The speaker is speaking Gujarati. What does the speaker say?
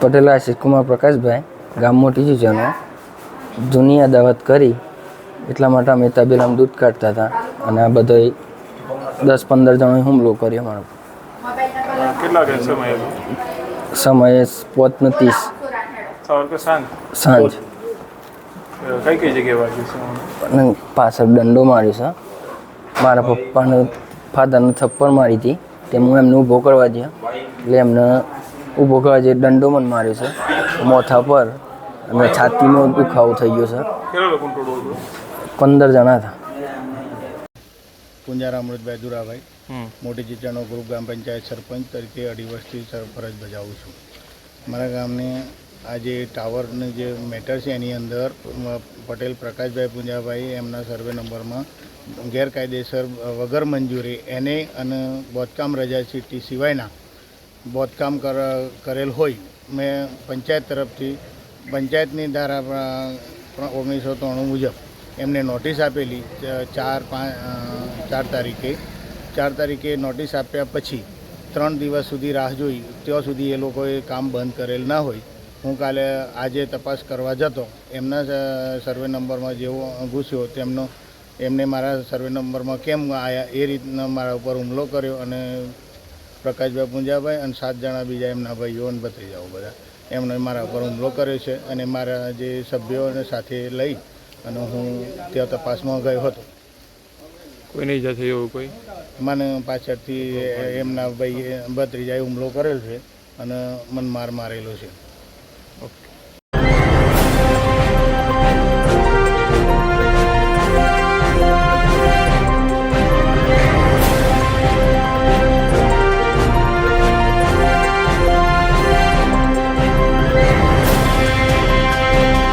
પટેલ આશિષકુમાર પ્રકાશભાઈ ગામ મોટી સિંચનો જૂની અદાવત કરી એટલા માટે અમે તબેલામાં દૂધ કાઢતા હતા. અને આ બધો દસ પંદર જણોએ હુમલો કર્યો મારો કેટલા સમય પોતને ત્રીસ. સાંજ? કઈ કઈ જગ્યાએ પાછળ દંડો માર્યો છે. મારા પપ્પાને ફાધરને થપ્પડ મારી હતી. તે હું એમને ઊભો કરવા ગયો. એટલે એમને ઊભો કરવા જે દંડો મને માર્યો છે મોથા પર અને છાતીનો દુખાવો થઈ ગયો છે. પંદર જણા હતા. પુંજારા અમૃતભાઈ દુરાભાઈ. મોટી ચીચાનો ગ્રુપ ગ્રામ પંચાયત સરપંચ તરીકે અઢી વર્ષથી ફરજ બજાવું છું. મારા ગામને આ જે ટાવરની જે મેટર છે એની અંદર પટેલ પ્રકાશભાઈ પુંજાભાઈ એમના સર્વે નંબરમાં ગેરકાયદેસર વગર મંજૂરી એને અને બોધકામ રજા ચીઠ્ઠી સિવાયના બોધકામ કર, કરેલ હોય. મેં પંચાયત તરફથી, પંચાયતની ધારા ઓગણીસો ત્રાણું મુજબ એમને નોટિસ આપેલી ચાર પાંચ ચાર તારીખે. ચાર તારીખે નોટિસ આપ્યા પછી ત્રણ દિવસ સુધી રાહ જોઈ. ત્યાં સુધી એ લોકોએ કામ બંધ કરેલ ના હોય. હું કાલે આજે તપાસ કરવા જતો. એમના સર્વે નંબરમાં જેવો ઘૂસ્યો, તેમનો, એમને મારા સર્વે નંબરમાં કેમ આવ્યા એ રીતના મારા ઉપર હુમલો કર્યો અને પ્રકાશભાઈ પુંજાભાઈ અને સાત જણા બીજા એમના ભાઈઓ અને ભત્રીજાઓ બધા. એમણે મારા ઉપર હુમલો કર્યો છે અને મારા જે સભ્યોને સાથે લઈ અને હું ત્યાં તપાસમાં ગયો હતો. કોઈને ઈજા થઈ એવું કોઈ? મને પાછળથી એમના ભાઈ ભત્રીજાએ હુમલો કરેલ છે અને મને માર મારેલો છે. ઓકે.